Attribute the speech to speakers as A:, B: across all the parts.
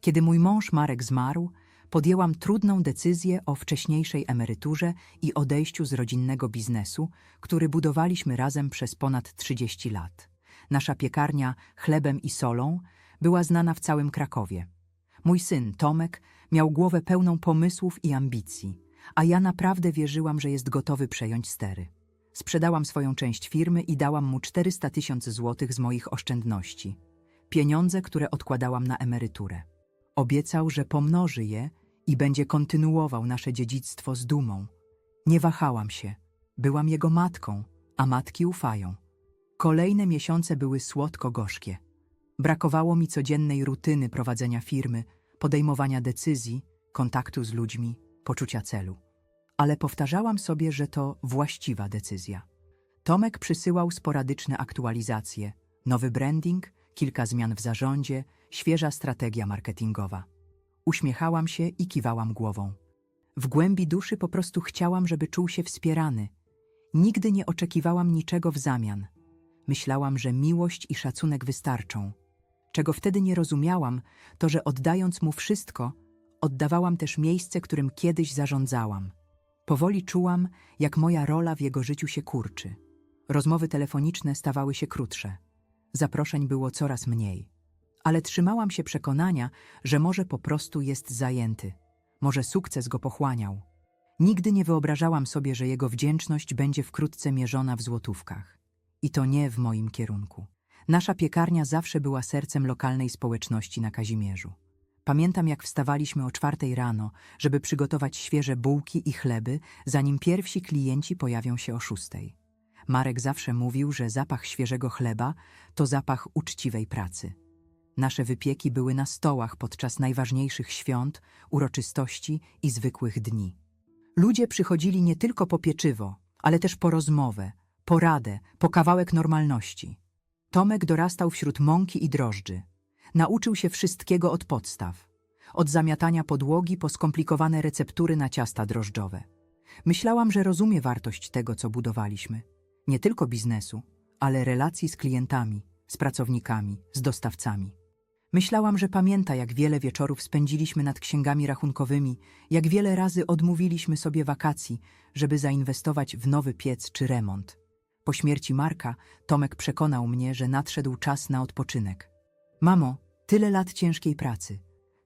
A: Kiedy mój mąż Marek zmarł, podjęłam trudną decyzję o wcześniejszej emeryturze i odejściu z rodzinnego biznesu, który budowaliśmy razem przez ponad 30 lat. Nasza piekarnia chlebem i solą była znana w całym Krakowie. Mój syn, Tomek, miał głowę pełną pomysłów i ambicji, a ja naprawdę wierzyłam, że jest gotowy przejąć stery. Sprzedałam swoją część firmy i dałam mu 400 tysięcy złotych z moich oszczędności. Pieniądze, które odkładałam na emeryturę. Obiecał, że pomnoży je i będzie kontynuował nasze dziedzictwo z dumą. Nie wahałam się. Byłam jego matką, a matki ufają. Kolejne miesiące były słodko-gorzkie. Brakowało mi codziennej rutyny prowadzenia firmy, podejmowania decyzji, kontaktu z ludźmi, poczucia celu. Ale powtarzałam sobie, że to właściwa decyzja. Tomek przysyłał sporadyczne aktualizacje, nowy branding, kilka zmian w zarządzie, świeża strategia marketingowa. Uśmiechałam się i kiwałam głową. W głębi duszy po prostu chciałam, żeby czuł się wspierany. Nigdy nie oczekiwałam niczego w zamian. Myślałam, że miłość i szacunek wystarczą. Czego wtedy nie rozumiałam, to że oddając mu wszystko, oddawałam też miejsce, którym kiedyś zarządzałam. Powoli czułam, jak moja rola w jego życiu się kurczy. Rozmowy telefoniczne stawały się krótsze. Zaproszeń było coraz mniej. Ale trzymałam się przekonania, że może po prostu jest zajęty. Może sukces go pochłaniał. Nigdy nie wyobrażałam sobie, że jego wdzięczność będzie wkrótce mierzona w złotówkach. I to nie w moim kierunku. Nasza piekarnia zawsze była sercem lokalnej społeczności na Kazimierzu. Pamiętam, jak wstawaliśmy o czwartej rano, żeby przygotować świeże bułki i chleby, zanim pierwsi klienci pojawią się o szóstej. Marek zawsze mówił, że zapach świeżego chleba to zapach uczciwej pracy. Nasze wypieki były na stołach podczas najważniejszych świąt, uroczystości i zwykłych dni. Ludzie przychodzili nie tylko po pieczywo, ale też po rozmowę, poradę, po kawałek normalności. Tomek dorastał wśród mąki i drożdży. Nauczył się wszystkiego od podstaw. Od zamiatania podłogi po skomplikowane receptury na ciasta drożdżowe. Myślałam, że rozumie wartość tego, co budowaliśmy. Nie tylko biznesu, ale relacji z klientami, z pracownikami, z dostawcami. Myślałam, że pamięta, jak wiele wieczorów spędziliśmy nad księgami rachunkowymi, jak wiele razy odmówiliśmy sobie wakacji, żeby zainwestować w nowy piec czy remont. Po śmierci Marka Tomek przekonał mnie, że nadszedł czas na odpoczynek. Mamo, tyle lat ciężkiej pracy.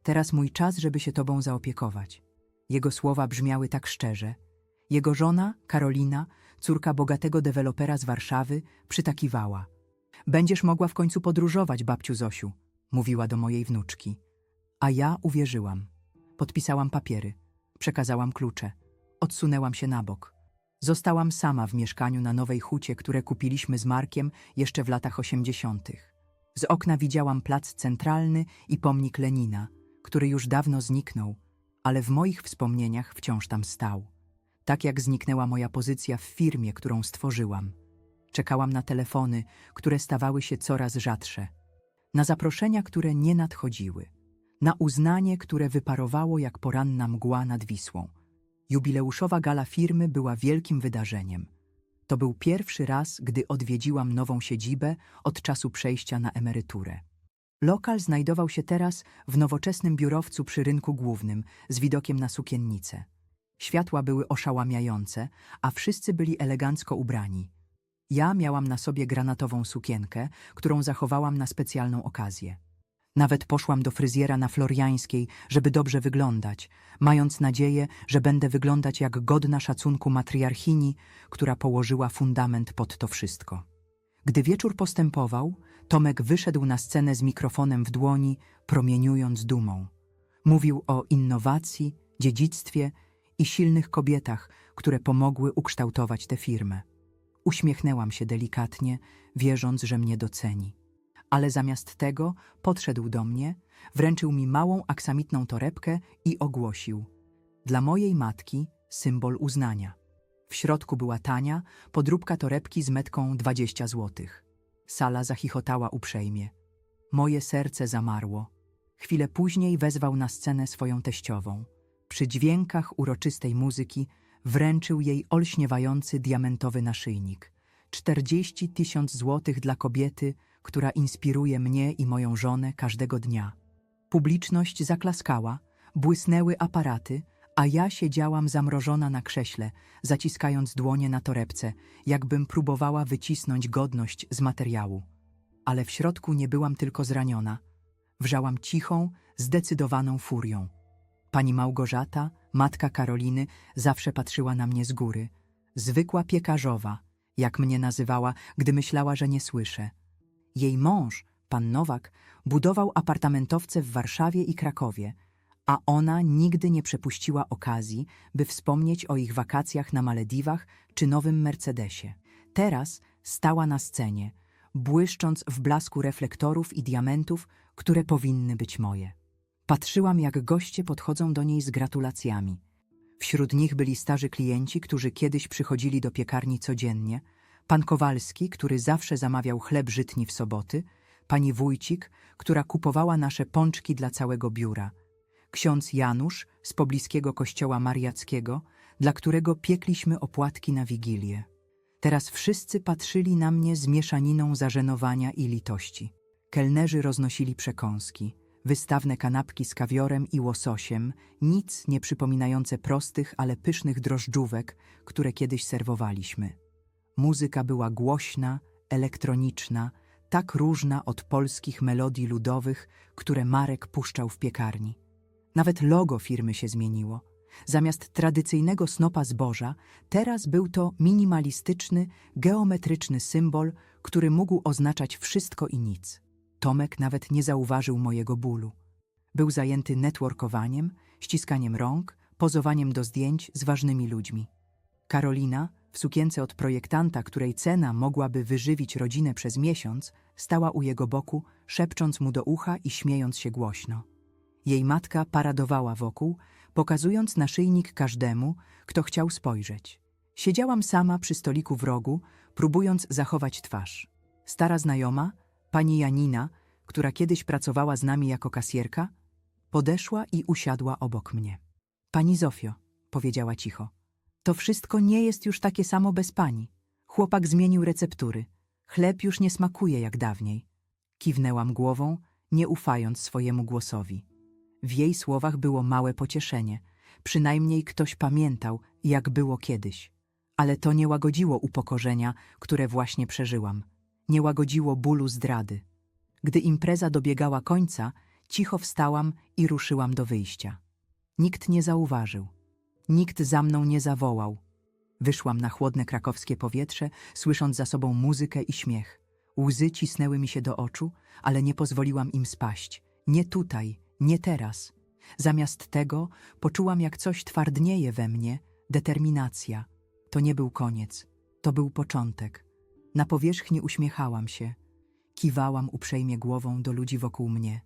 A: Teraz mój czas, żeby się tobą zaopiekować. Jego słowa brzmiały tak szczerze. Jego żona, Karolina, córka bogatego dewelopera z Warszawy, przytakiwała. Będziesz mogła w końcu podróżować, babciu Zosiu, mówiła do mojej wnuczki. A ja uwierzyłam. Podpisałam papiery, przekazałam klucze, odsunęłam się na bok. Zostałam sama w mieszkaniu na Nowej Hucie, które kupiliśmy z Markiem jeszcze w latach osiemdziesiątych. Z okna widziałam plac centralny i pomnik Lenina, który już dawno zniknął, ale w moich wspomnieniach wciąż tam stał. Tak jak zniknęła moja pozycja w firmie, którą stworzyłam. Czekałam na telefony, które stawały się coraz rzadsze. Na zaproszenia, które nie nadchodziły. Na uznanie, które wyparowało jak poranna mgła nad Wisłą. Jubileuszowa gala firmy była wielkim wydarzeniem. To był pierwszy raz, gdy odwiedziłam nową siedzibę od czasu przejścia na emeryturę. Lokal znajdował się teraz w nowoczesnym biurowcu przy rynku głównym z widokiem na sukiennicę. Światła były oszałamiające, a wszyscy byli elegancko ubrani. Ja miałam na sobie granatową sukienkę, którą zachowałam na specjalną okazję. Nawet poszłam do fryzjera na Floriańskiej, żeby dobrze wyglądać, mając nadzieję, że będę wyglądać jak godna szacunku matriarchini, która położyła fundament pod to wszystko. Gdy wieczór postępował, Tomek wyszedł na scenę z mikrofonem w dłoni, promieniując dumą. Mówił o innowacji, dziedzictwie i silnych kobietach, które pomogły ukształtować tę firmę. Uśmiechnęłam się delikatnie, wierząc, że mnie doceni. Ale zamiast tego podszedł do mnie, wręczył mi małą aksamitną torebkę i ogłosił: Dla mojej matki symbol uznania. W środku była tania, podróbka torebki z metką 20 złotych. Sala zachichotała uprzejmie. Moje serce zamarło. Chwilę później wezwał na scenę swoją teściową. Przy dźwiękach uroczystej muzyki wręczył jej olśniewający diamentowy naszyjnik. 40 tysiąc złotych dla kobiety, która inspiruje mnie i moją żonę każdego dnia. Publiczność zaklaskała, błysnęły aparaty, a ja siedziałam zamrożona na krześle, zaciskając dłonie na torebce, jakbym próbowała wycisnąć godność z materiału. Ale w środku nie byłam tylko zraniona. Wrzałam cichą, zdecydowaną furią. Pani Małgorzata, matka Karoliny, zawsze patrzyła na mnie z góry. Zwykła piekarzowa, jak mnie nazywała, gdy myślała, że nie słyszę. Jej mąż, pan Nowak, budował apartamentowce w Warszawie i Krakowie, a ona nigdy nie przepuściła okazji, by wspomnieć o ich wakacjach na Malediwach czy nowym Mercedesie. Teraz stała na scenie, błyszcząc w blasku reflektorów i diamentów, które powinny być moje. Patrzyłam, jak goście podchodzą do niej z gratulacjami. Wśród nich byli starzy klienci, którzy kiedyś przychodzili do piekarni codziennie, pan Kowalski, który zawsze zamawiał chleb żytni w soboty, pani Wójcik, która kupowała nasze pączki dla całego biura, ksiądz Janusz z pobliskiego kościoła mariackiego, dla którego piekliśmy opłatki na Wigilię. Teraz wszyscy patrzyli na mnie z mieszaniną zażenowania i litości. Kelnerzy roznosili przekąski, wystawne kanapki z kawiorem i łososiem, nic nie przypominające prostych, ale pysznych drożdżówek, które kiedyś serwowaliśmy. Muzyka była głośna, elektroniczna, tak różna od polskich melodii ludowych, które Marek puszczał w piekarni. Nawet logo firmy się zmieniło. Zamiast tradycyjnego snopa zboża, teraz był to minimalistyczny, geometryczny symbol, który mógł oznaczać wszystko i nic. Tomek nawet nie zauważył mojego bólu. Był zajęty networkowaniem, ściskaniem rąk, pozowaniem do zdjęć z ważnymi ludźmi. Karolina, w sukience od projektanta, której cena mogłaby wyżywić rodzinę przez miesiąc, stała u jego boku, szepcząc mu do ucha i śmiejąc się głośno. Jej matka paradowała wokół, pokazując naszyjnik każdemu, kto chciał spojrzeć. Siedziałam sama przy stoliku w rogu, próbując zachować twarz. Stara znajoma, pani Janina, która kiedyś pracowała z nami jako kasjerka, podeszła i usiadła obok mnie. Pani Zofio, powiedziała cicho, to wszystko nie jest już takie samo bez pani. Chłopak zmienił receptury. Chleb już nie smakuje jak dawniej. Kiwnęłam głową, nie ufając swojemu głosowi. W jej słowach było małe pocieszenie. Przynajmniej ktoś pamiętał, jak było kiedyś. Ale to nie łagodziło upokorzenia, które właśnie przeżyłam. Nie łagodziło bólu zdrady. Gdy impreza dobiegała końca, cicho wstałam i ruszyłam do wyjścia. Nikt nie zauważył. Nikt za mną nie zawołał. Wyszłam na chłodne krakowskie powietrze, słysząc za sobą muzykę i śmiech. Łzy cisnęły mi się do oczu, ale nie pozwoliłam im spaść. Nie tutaj, nie teraz. Zamiast tego poczułam, jak coś twardnieje we mnie, determinacja. To nie był koniec, to był początek. Na powierzchni uśmiechałam się. Kiwałam uprzejmie głową do ludzi wokół mnie.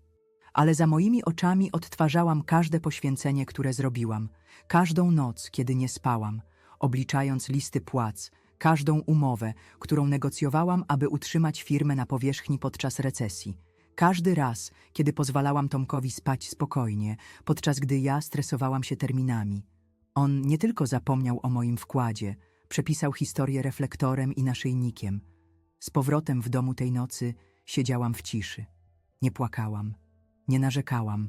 A: Ale za moimi oczami odtwarzałam każde poświęcenie, które zrobiłam, każdą noc, kiedy nie spałam, obliczając listy płac, każdą umowę, którą negocjowałam, aby utrzymać firmę na powierzchni podczas recesji. Każdy raz, kiedy pozwalałam Tomkowi spać spokojnie, podczas gdy ja stresowałam się terminami. On nie tylko zapomniał o moim wkładzie, przepisał historię reflektorem i naszyjnikiem. Z powrotem w domu tej nocy siedziałam w ciszy. Nie płakałam, nie narzekałam,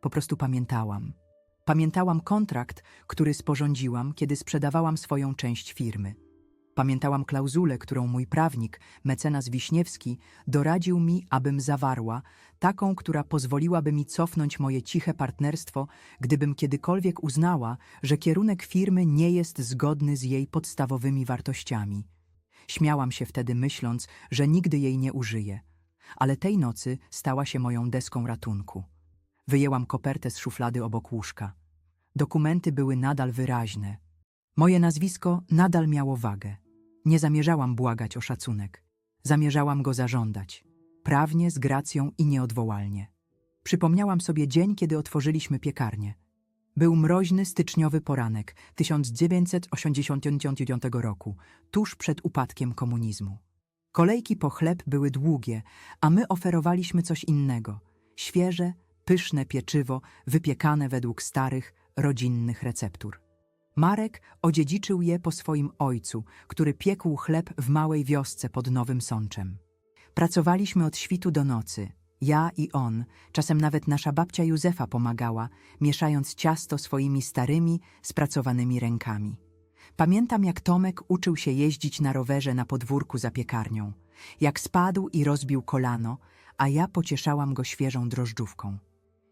A: po prostu pamiętałam. Pamiętałam kontrakt, który sporządziłam, kiedy sprzedawałam swoją część firmy. Pamiętałam klauzulę, którą mój prawnik, mecenas Wiśniewski, doradził mi, abym zawarła, taką, która pozwoliłaby mi cofnąć moje ciche partnerstwo, gdybym kiedykolwiek uznała, że kierunek firmy nie jest zgodny z jej podstawowymi wartościami. Śmiałam się wtedy myśląc, że nigdy jej nie użyję, ale tej nocy stała się moją deską ratunku. Wyjęłam kopertę z szuflady obok łóżka. Dokumenty były nadal wyraźne. Moje nazwisko nadal miało wagę. Nie zamierzałam błagać o szacunek. Zamierzałam go zażądać. Prawnie, z gracją i nieodwołalnie. Przypomniałam sobie dzień, kiedy otworzyliśmy piekarnię. Był mroźny, styczniowy poranek 1989 roku, tuż przed upadkiem komunizmu. Kolejki po chleb były długie, a my oferowaliśmy coś innego. Świeże, pyszne pieczywo, wypiekane według starych, rodzinnych receptur. Marek odziedziczył je po swoim ojcu, który piekł chleb w małej wiosce pod Nowym Sączem. Pracowaliśmy od świtu do nocy. Ja i on, czasem nawet nasza babcia Józefa pomagała, mieszając ciasto swoimi starymi, spracowanymi rękami. Pamiętam, jak Tomek uczył się jeździć na rowerze na podwórku za piekarnią, jak spadł i rozbił kolano, a ja pocieszałam go świeżą drożdżówką.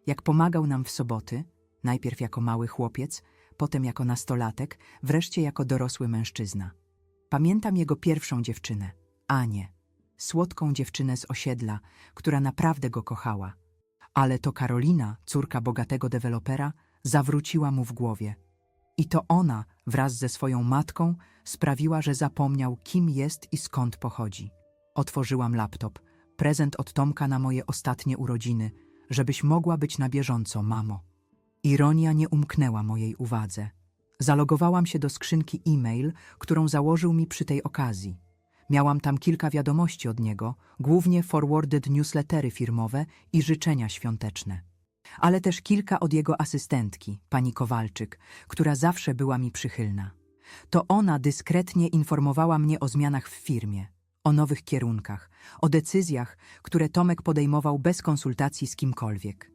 A: Jak pomagał nam w soboty, najpierw jako mały chłopiec, potem jako nastolatek, wreszcie jako dorosły mężczyzna. Pamiętam jego pierwszą dziewczynę, Anię, słodką dziewczynę z osiedla, która naprawdę go kochała. Ale to Karolina, córka bogatego dewelopera, zawróciła mu w głowie. I to ona, wraz ze swoją matką, sprawiła, że zapomniał, kim jest i skąd pochodzi. Otworzyłam laptop, prezent od Tomka na moje ostatnie urodziny, żebyś mogła być na bieżąco, mamo. Ironia nie umknęła mojej uwadze. Zalogowałam się do skrzynki e-mail, którą założył mi przy tej okazji. Miałam tam kilka wiadomości od niego, głównie forwarded newslettery firmowe i życzenia świąteczne. Ale też kilka od jego asystentki, pani Kowalczyk, która zawsze była mi przychylna. To ona dyskretnie informowała mnie o zmianach w firmie, o nowych kierunkach, o decyzjach, które Tomek podejmował bez konsultacji z kimkolwiek.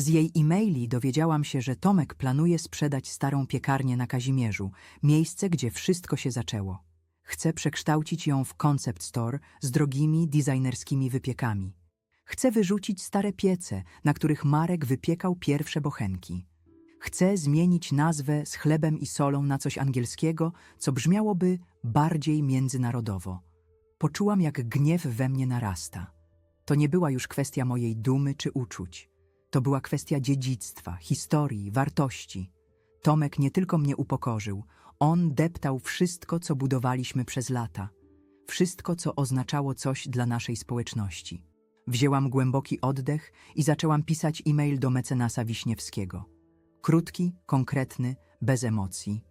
A: Z jej e-maili dowiedziałam się, że Tomek planuje sprzedać starą piekarnię na Kazimierzu, miejsce, gdzie wszystko się zaczęło. Chce przekształcić ją w concept store z drogimi, designerskimi wypiekami. Chce wyrzucić stare piece, na których Marek wypiekał pierwsze bochenki. Chce zmienić nazwę z chlebem i solą na coś angielskiego, co brzmiałoby bardziej międzynarodowo. Poczułam, jak gniew we mnie narasta. To nie była już kwestia mojej dumy czy uczuć. To była kwestia dziedzictwa, historii, wartości. Tomek nie tylko mnie upokorzył, on deptał wszystko, co budowaliśmy przez lata. Wszystko, co oznaczało coś dla naszej społeczności. Wzięłam głęboki oddech i zaczęłam pisać e-mail do mecenasa Wiśniewskiego. Krótki, konkretny, bez emocji.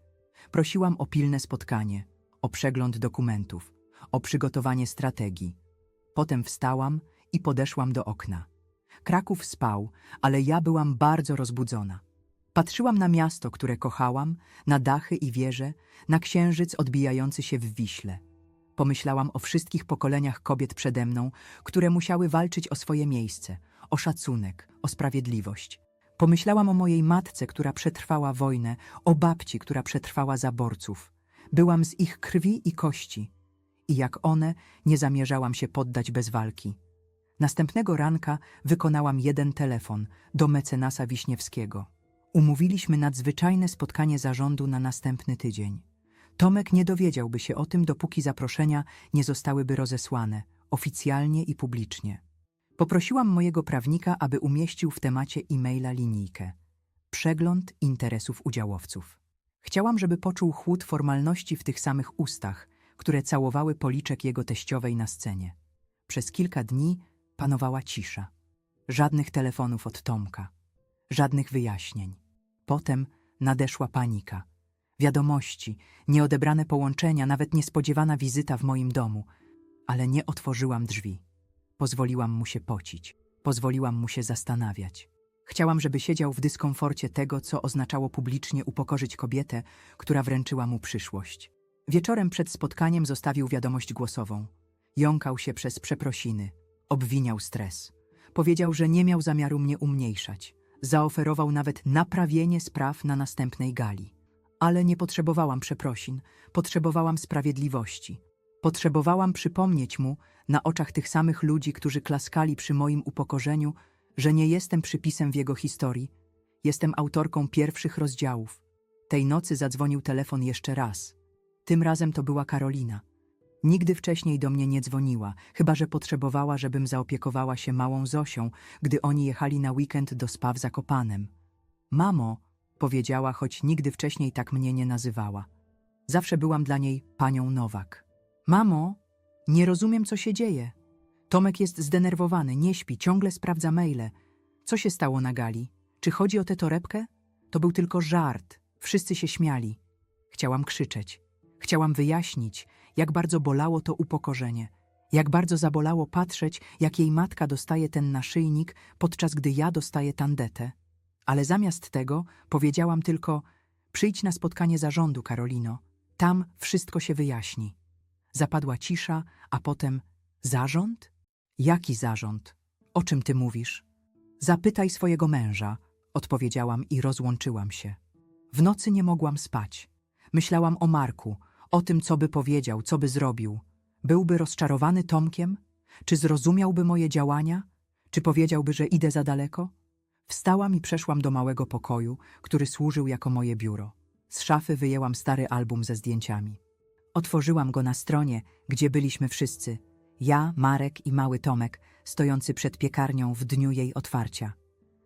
A: Prosiłam o pilne spotkanie, o przegląd dokumentów, o przygotowanie strategii. Potem wstałam i podeszłam do okna. Kraków spał, ale ja byłam bardzo rozbudzona. Patrzyłam na miasto, które kochałam, na dachy i wieże, na księżyc odbijający się w Wiśle. Pomyślałam o wszystkich pokoleniach kobiet przede mną, które musiały walczyć o swoje miejsce, o szacunek, o sprawiedliwość. Pomyślałam o mojej matce, która przetrwała wojnę, o babci, która przetrwała zaborców. Byłam z ich krwi i kości. I jak one, nie zamierzałam się poddać bez walki. Następnego ranka wykonałam jeden telefon do mecenasa Wiśniewskiego. Umówiliśmy nadzwyczajne spotkanie zarządu na następny tydzień. Tomek nie dowiedziałby się o tym, dopóki zaproszenia nie zostałyby rozesłane, oficjalnie i publicznie. Poprosiłam mojego prawnika, aby umieścił w temacie e-maila linijkę. Przegląd interesów udziałowców. Chciałam, żeby poczuł chłód formalności w tych samych ustach, które całowały policzek jego teściowej na scenie. Przez kilka dni panowała cisza. Żadnych telefonów od Tomka, żadnych wyjaśnień. Potem nadeszła panika. Wiadomości, nieodebrane połączenia, nawet niespodziewana wizyta w moim domu. Ale nie otworzyłam drzwi. Pozwoliłam mu się pocić. Pozwoliłam mu się zastanawiać. Chciałam, żeby siedział w dyskomforcie tego, co oznaczało publicznie upokorzyć kobietę, która wręczyła mu przyszłość. Wieczorem przed spotkaniem zostawił wiadomość głosową. Jąkał się przez przeprosiny. Obwiniał stres. Powiedział, że nie miał zamiaru mnie umniejszać. Zaoferował nawet naprawienie spraw na następnej gali. Ale nie potrzebowałam przeprosin, potrzebowałam sprawiedliwości. Potrzebowałam przypomnieć mu, na oczach tych samych ludzi, którzy klaskali przy moim upokorzeniu, że nie jestem przypisem w jego historii, jestem autorką pierwszych rozdziałów. Tej nocy zadzwonił telefon jeszcze raz. Tym razem to była Karolina. Nigdy wcześniej do mnie nie dzwoniła, chyba że potrzebowała, żebym zaopiekowała się małą Zosią, gdy oni jechali na weekend do spa w Zakopanem. Mamo, powiedziała, choć nigdy wcześniej tak mnie nie nazywała. Zawsze byłam dla niej panią Nowak. Mamo, nie rozumiem, co się dzieje. Tomek jest zdenerwowany, nie śpi, ciągle sprawdza maile. Co się stało na gali? Czy chodzi o tę torebkę? To był tylko żart. Wszyscy się śmiali. Chciałam krzyczeć. Chciałam wyjaśnić, jak bardzo bolało to upokorzenie. Jak bardzo zabolało patrzeć, jak jej matka dostaje ten naszyjnik, podczas gdy ja dostaję tandetę. Ale zamiast tego powiedziałam tylko: Przyjdź na spotkanie zarządu, Karolino. Tam wszystko się wyjaśni. Zapadła cisza, a potem: Zarząd? Jaki zarząd? O czym ty mówisz? Zapytaj swojego męża, odpowiedziałam i rozłączyłam się. W nocy nie mogłam spać. Myślałam o Marku, o tym, co by powiedział, co by zrobił. Byłby rozczarowany Tomkiem? Czy zrozumiałby moje działania? Czy powiedziałby, że idę za daleko? Wstałam i przeszłam do małego pokoju, który służył jako moje biuro. Z szafy wyjęłam stary album ze zdjęciami. Otworzyłam go na stronie, gdzie byliśmy wszyscy. Ja, Marek i mały Tomek, stojący przed piekarnią w dniu jej otwarcia.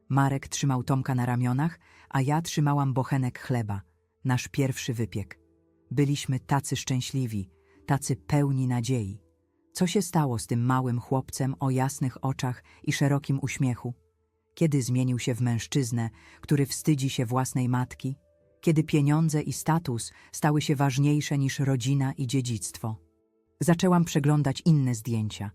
A: Marek trzymał Tomka na ramionach, a ja trzymałam bochenek chleba, nasz pierwszy wypiek. Byliśmy tacy szczęśliwi, tacy pełni nadziei. Co się stało z tym małym chłopcem o jasnych oczach i szerokim uśmiechu? Kiedy zmienił się w mężczyznę, który wstydzi się własnej matki? Kiedy pieniądze i status stały się ważniejsze niż rodzina i dziedzictwo? Zaczęłam przeglądać inne zdjęcia.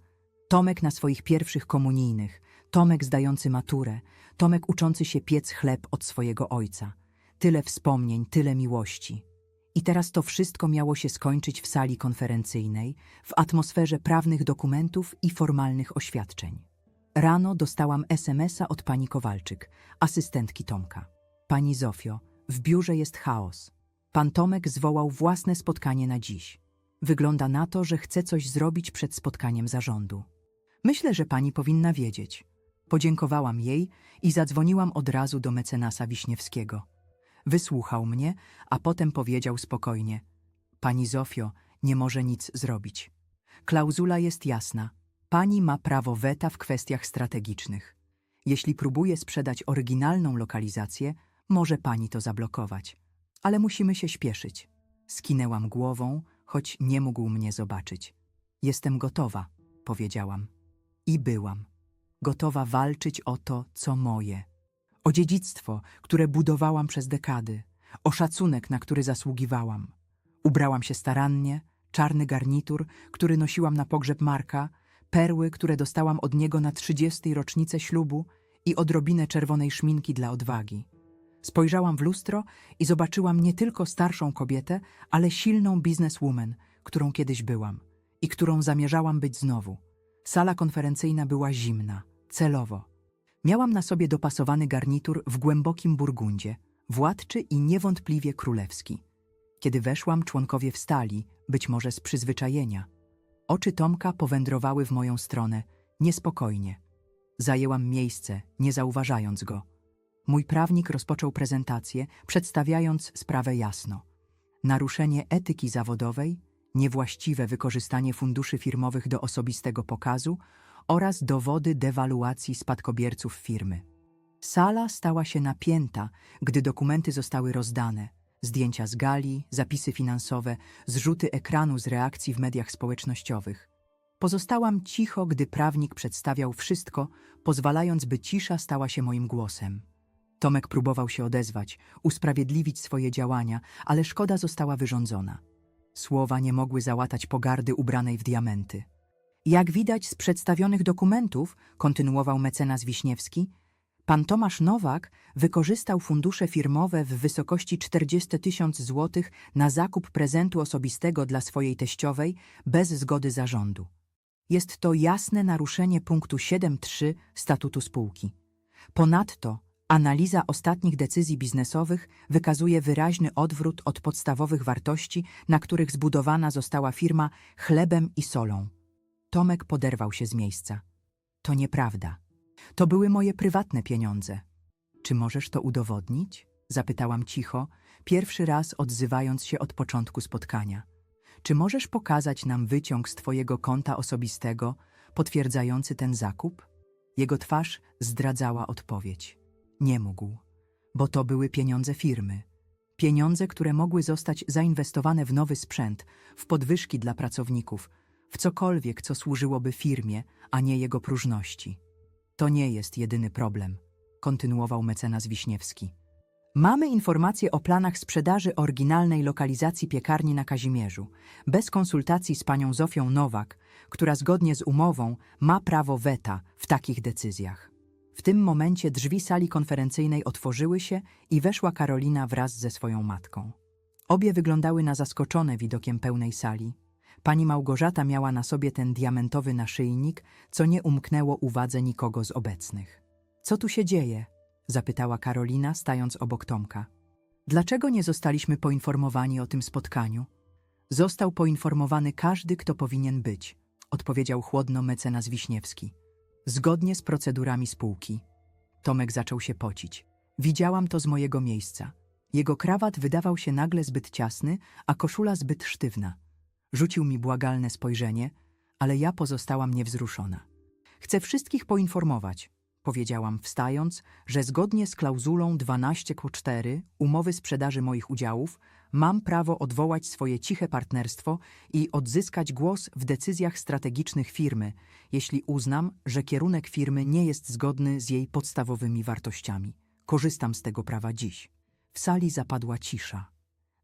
A: Tomek na swoich pierwszych komunijnych, Tomek zdający maturę, Tomek uczący się piec chleb od swojego ojca. Tyle wspomnień, tyle miłości. I teraz to wszystko miało się skończyć w sali konferencyjnej, w atmosferze prawnych dokumentów i formalnych oświadczeń. Rano dostałam SMS-a od pani Kowalczyk, asystentki Tomka. Pani Zofio, w biurze jest chaos. Pan Tomek zwołał własne spotkanie na dziś. Wygląda na to, że chce coś zrobić przed spotkaniem zarządu. Myślę, że pani powinna wiedzieć. Podziękowałam jej i zadzwoniłam od razu do mecenasa Wiśniewskiego. Wysłuchał mnie, a potem powiedział spokojnie: Pani Zofio nie może nic zrobić. Klauzula jest jasna. Pani ma prawo weta w kwestiach strategicznych. Jeśli próbuje sprzedać oryginalną lokalizację, może pani to zablokować. Ale musimy się śpieszyć. Skinęłam głową, choć nie mógł mnie zobaczyć. Jestem gotowa, powiedziałam. I byłam. Gotowa walczyć o to, co moje. O dziedzictwo, które budowałam przez dekady. O szacunek, na który zasługiwałam. Ubrałam się starannie, czarny garnitur, który nosiłam na pogrzeb Marka, perły, które dostałam od niego na trzydziestej rocznicę ślubu i odrobinę czerwonej szminki dla odwagi. Spojrzałam w lustro i zobaczyłam nie tylko starszą kobietę, ale silną bizneswoman, którą kiedyś byłam i którą zamierzałam być znowu. Sala konferencyjna była zimna, celowo. Miałam na sobie dopasowany garnitur w głębokim burgundzie, władczy i niewątpliwie królewski. Kiedy weszłam, członkowie wstali, być może z przyzwyczajenia. Oczy Tomka powędrowały w moją stronę, niespokojnie. Zajęłam miejsce, nie zauważając go. Mój prawnik rozpoczął prezentację, przedstawiając sprawę jasno. Naruszenie etyki zawodowej, niewłaściwe wykorzystanie funduszy firmowych do osobistego pokazu oraz dowody dewaluacji spadkobierców firmy. Sala stała się napięta, gdy dokumenty zostały rozdane. Zdjęcia z gali, zapisy finansowe, zrzuty ekranu z reakcji w mediach społecznościowych. Pozostałam cicho, gdy prawnik przedstawiał wszystko, pozwalając, by cisza stała się moim głosem. Tomek próbował się odezwać, usprawiedliwić swoje działania, ale szkoda została wyrządzona. Słowa nie mogły załatać pogardy ubranej w diamenty. Jak widać z przedstawionych dokumentów, kontynuował mecenas Wiśniewski, pan Tomasz Nowak wykorzystał fundusze firmowe w wysokości 40 tysięcy złotych na zakup prezentu osobistego dla swojej teściowej bez zgody zarządu. Jest to jasne naruszenie punktu 7.3 statutu spółki. Ponadto analiza ostatnich decyzji biznesowych wykazuje wyraźny odwrót od podstawowych wartości, na których zbudowana została firma chlebem i solą. Tomek poderwał się z miejsca. To nieprawda. To były moje prywatne pieniądze. Czy możesz to udowodnić? Zapytałam cicho, pierwszy raz odzywając się od początku spotkania. Czy możesz pokazać nam wyciąg z twojego konta osobistego potwierdzający ten zakup? Jego twarz zdradzała odpowiedź. Nie mógł, bo to były pieniądze firmy. Pieniądze, które mogły zostać zainwestowane w nowy sprzęt, w podwyżki dla pracowników, w cokolwiek, co służyłoby firmie, a nie jego próżności. To nie jest jedyny problem, kontynuował mecenas Wiśniewski. Mamy informacje o planach sprzedaży oryginalnej lokalizacji piekarni na Kazimierzu, bez konsultacji z panią Zofią Nowak, która zgodnie z umową ma prawo weta w takich decyzjach. W tym momencie drzwi sali konferencyjnej otworzyły się i weszła Karolina wraz ze swoją matką. Obie wyglądały na zaskoczone widokiem pełnej sali. Pani Małgorzata miała na sobie ten diamentowy naszyjnik, co nie umknęło uwadze nikogo z obecnych. Co tu się dzieje? zapytała Karolina, stając obok Tomka. Dlaczego nie zostaliśmy poinformowani o tym spotkaniu? Został poinformowany każdy, kto powinien być, odpowiedział chłodno mecenas Wiśniewski. Zgodnie z procedurami spółki. Tomek zaczął się pocić. Widziałam to z mojego miejsca. Jego krawat wydawał się nagle zbyt ciasny, a koszula zbyt sztywna. Rzucił mi błagalne spojrzenie, ale ja pozostałam niewzruszona. Chcę wszystkich poinformować, powiedziałam wstając, że zgodnie z klauzulą 12 ku 4 umowy sprzedaży moich udziałów mam prawo odwołać swoje ciche partnerstwo i odzyskać głos w decyzjach strategicznych firmy, jeśli uznam, że kierunek firmy nie jest zgodny z jej podstawowymi wartościami. Korzystam z tego prawa dziś. W sali zapadła cisza.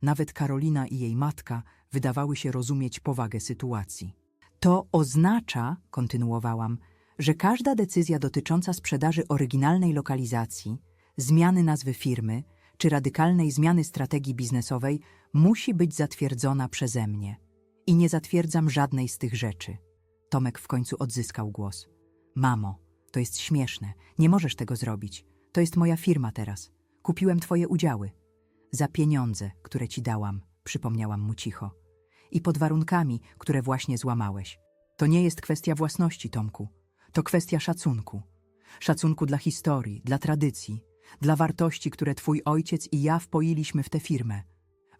A: Nawet Karolina i jej matka wydawały się rozumieć powagę sytuacji. To oznacza, kontynuowałam, że każda decyzja dotycząca sprzedaży oryginalnej lokalizacji, zmiany nazwy firmy czy radykalnej zmiany strategii biznesowej musi być zatwierdzona przeze mnie. I nie zatwierdzam żadnej z tych rzeczy. Tomek w końcu odzyskał głos. Mamo, to jest śmieszne. Nie możesz tego zrobić. To jest moja firma teraz. Kupiłem twoje udziały. Za pieniądze, które ci dałam, przypomniałam mu cicho. I pod warunkami, które właśnie złamałeś. To nie jest kwestia własności, Tomku. To kwestia szacunku. Szacunku dla historii, dla tradycji, dla wartości, które twój ojciec i ja wpoiliśmy w tę firmę.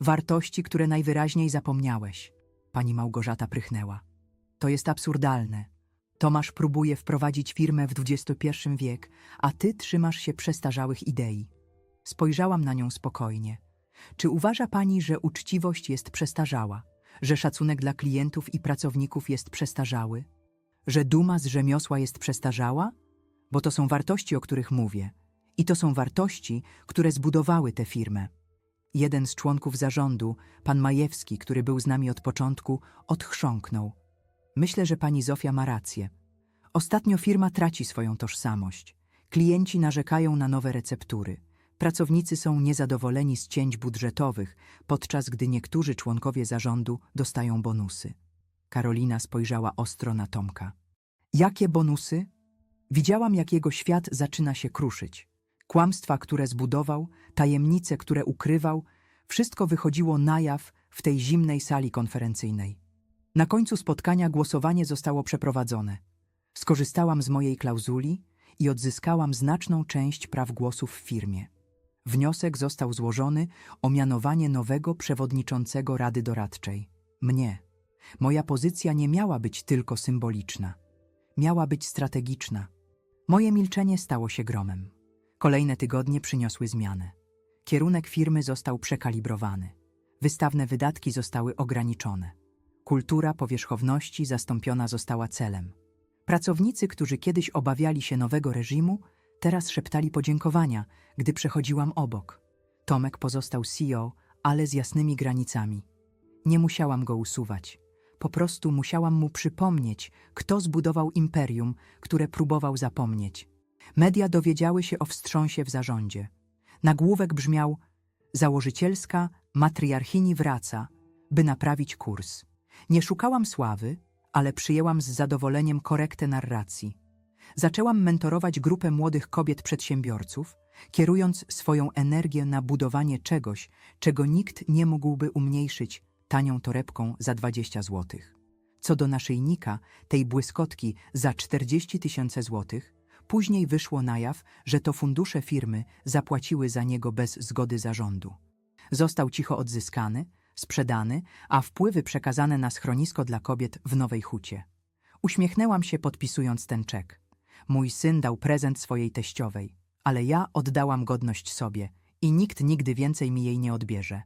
A: Wartości, które najwyraźniej zapomniałeś. Pani Małgorzata prychnęła. To jest absurdalne. Tomasz próbuje wprowadzić firmę w XXI wiek, a ty trzymasz się przestarzałych idei. Spojrzałam na nią spokojnie. Czy uważa pani, że uczciwość jest przestarzała, że szacunek dla klientów i pracowników jest przestarzały, że duma z rzemiosła jest przestarzała? Bo to są wartości, o których mówię. I to są wartości, które zbudowały tę firmę. Jeden z członków zarządu, pan Majewski, który był z nami od początku, odchrząknął. Myślę, że pani Zofia ma rację. Ostatnio firma traci swoją tożsamość. Klienci narzekają na nowe receptury. Pracownicy są niezadowoleni z cięć budżetowych, podczas gdy niektórzy członkowie zarządu dostają bonusy. Karolina spojrzała ostro na Tomka. Jakie bonusy? Widziałam, jak jego świat zaczyna się kruszyć. Kłamstwa, które zbudował, tajemnice, które ukrywał, wszystko wychodziło na jaw w tej zimnej sali konferencyjnej. Na końcu spotkania głosowanie zostało przeprowadzone. Skorzystałam z mojej klauzuli i odzyskałam znaczną część praw głosu w firmie. Wniosek został złożony o mianowanie nowego przewodniczącego Rady Doradczej. Mnie. Moja pozycja nie miała być tylko symboliczna. Miała być strategiczna. Moje milczenie stało się gromem. Kolejne tygodnie przyniosły zmianę. Kierunek firmy został przekalibrowany. Wystawne wydatki zostały ograniczone. Kultura powierzchowności zastąpiona została celem. Pracownicy, którzy kiedyś obawiali się nowego reżimu, teraz szeptali podziękowania, gdy przechodziłam obok. Tomek pozostał CEO, ale z jasnymi granicami. Nie musiałam go usuwać. Po prostu musiałam mu przypomnieć, kto zbudował imperium, które próbował zapomnieć. Media dowiedziały się o wstrząsie w zarządzie. Nagłówek brzmiał: Założycielska matriarchini wraca, by naprawić kurs. Nie szukałam sławy, ale przyjęłam z zadowoleniem korektę narracji. Zaczęłam mentorować grupę młodych kobiet przedsiębiorców, kierując swoją energię na budowanie czegoś, czego nikt nie mógłby umniejszyć tanią torebką za 20 złotych. Co do naszyjnika, tej błyskotki za 40 tysięcy złotych, później wyszło na jaw, że to fundusze firmy zapłaciły za niego bez zgody zarządu. Został cicho odzyskany, sprzedany, a wpływy przekazane na schronisko dla kobiet w Nowej Hucie. Uśmiechnęłam się podpisując ten czek. Mój syn dał prezent swojej teściowej, ale ja oddałam godność sobie i nikt nigdy więcej mi jej nie odbierze.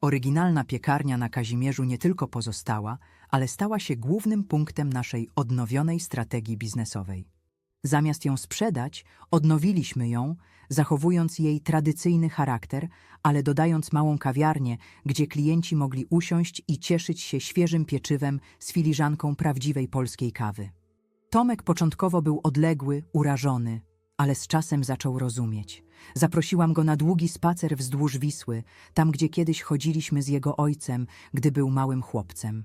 A: Oryginalna piekarnia na Kazimierzu nie tylko pozostała, ale stała się głównym punktem naszej odnowionej strategii biznesowej. Zamiast ją sprzedać, odnowiliśmy ją, zachowując jej tradycyjny charakter, ale dodając małą kawiarnię, gdzie klienci mogli usiąść i cieszyć się świeżym pieczywem z filiżanką prawdziwej polskiej kawy. Tomek początkowo był odległy, urażony, ale z czasem zaczął rozumieć. Zaprosiłam go na długi spacer wzdłuż Wisły, tam gdzie kiedyś chodziliśmy z jego ojcem, gdy był małym chłopcem.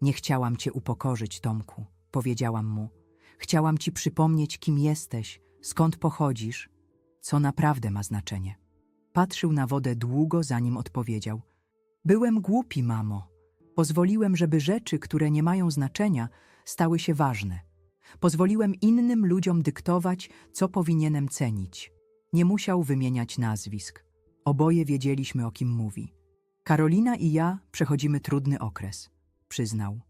A: Nie chciałam cię upokorzyć, Tomku, powiedziałam mu. Chciałam ci przypomnieć, kim jesteś, skąd pochodzisz, co naprawdę ma znaczenie. Patrzył na wodę długo, zanim odpowiedział. Byłem głupi, mamo. Pozwoliłem, żeby rzeczy, które nie mają znaczenia, stały się ważne. Pozwoliłem innym ludziom dyktować, co powinienem cenić. Nie musiał wymieniać nazwisk. Oboje wiedzieliśmy, o kim mówi. Karolina i ja przechodzimy trudny okres, przyznał.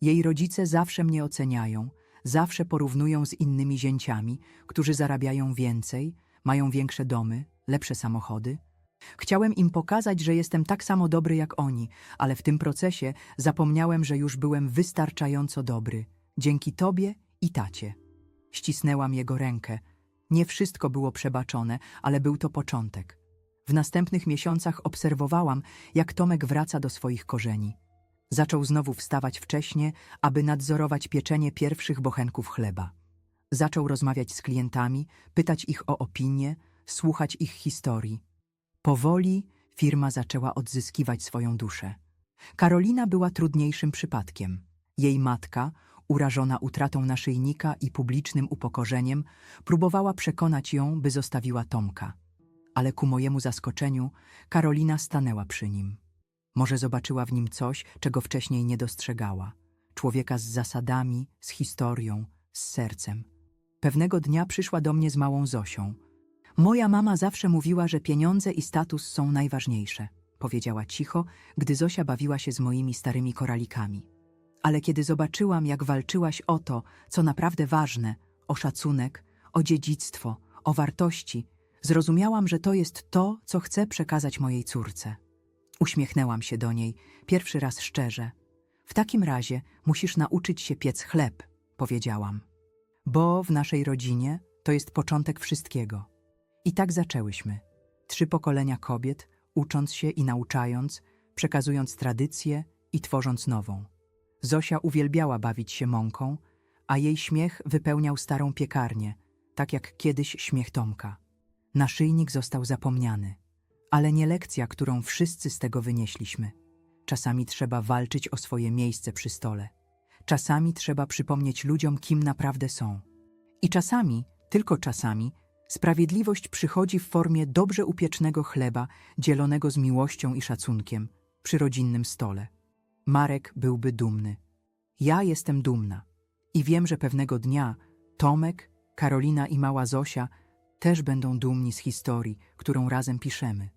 A: Jej rodzice zawsze mnie oceniają, zawsze porównują z innymi zięciami, którzy zarabiają więcej, mają większe domy, lepsze samochody. Chciałem im pokazać, że jestem tak samo dobry jak oni, ale w tym procesie zapomniałem, że już byłem wystarczająco dobry. Dzięki tobie i tacie. Ścisnęłam jego rękę. Nie wszystko było przebaczone, ale był to początek. W następnych miesiącach obserwowałam, jak Tomek wraca do swoich korzeni. Zaczął znowu wstawać wcześnie, aby nadzorować pieczenie pierwszych bochenków chleba. Zaczął rozmawiać z klientami, pytać ich o opinie, słuchać ich historii. Powoli firma zaczęła odzyskiwać swoją duszę. Karolina była trudniejszym przypadkiem. Jej matka, urażona utratą naszyjnika i publicznym upokorzeniem, próbowała przekonać ją, by zostawiła Tomka. Ale ku mojemu zaskoczeniu Karolina stanęła przy nim. Może zobaczyła w nim coś, czego wcześniej nie dostrzegała. Człowieka z zasadami, z historią, z sercem. Pewnego dnia przyszła do mnie z małą Zosią. Moja mama zawsze mówiła, że pieniądze i status są najważniejsze, powiedziała cicho, gdy Zosia bawiła się z moimi starymi koralikami. Ale kiedy zobaczyłam, jak walczyłaś o to, co naprawdę ważne, o szacunek, o dziedzictwo, o wartości, zrozumiałam, że to jest to, co chcę przekazać mojej córce. Uśmiechnęłam się do niej, pierwszy raz szczerze. W takim razie musisz nauczyć się piec chleb, powiedziałam. Bo w naszej rodzinie to jest początek wszystkiego. I tak zaczęłyśmy. Trzy pokolenia kobiet, ucząc się i nauczając, przekazując tradycję i tworząc nową. Zosia uwielbiała bawić się mąką, a jej śmiech wypełniał starą piekarnię, tak jak kiedyś śmiech Tomka. Naszyjnik został zapomniany, ale nie lekcja, którą wszyscy z tego wynieśliśmy. Czasami trzeba walczyć o swoje miejsce przy stole. Czasami trzeba przypomnieć ludziom, kim naprawdę są. I czasami, tylko czasami, sprawiedliwość przychodzi w formie dobrze upiecznego chleba, dzielonego z miłością i szacunkiem, przy rodzinnym stole. Marek byłby dumny. Ja jestem dumna. I wiem, że pewnego dnia Tomek, Karolina i mała Zosia też będą dumni z historii, którą razem piszemy.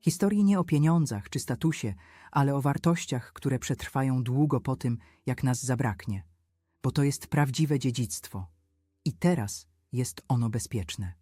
A: Historii nie o pieniądzach czy statusie, ale o wartościach, które przetrwają długo po tym, jak nas zabraknie. Bo to jest prawdziwe dziedzictwo. I teraz jest ono bezpieczne.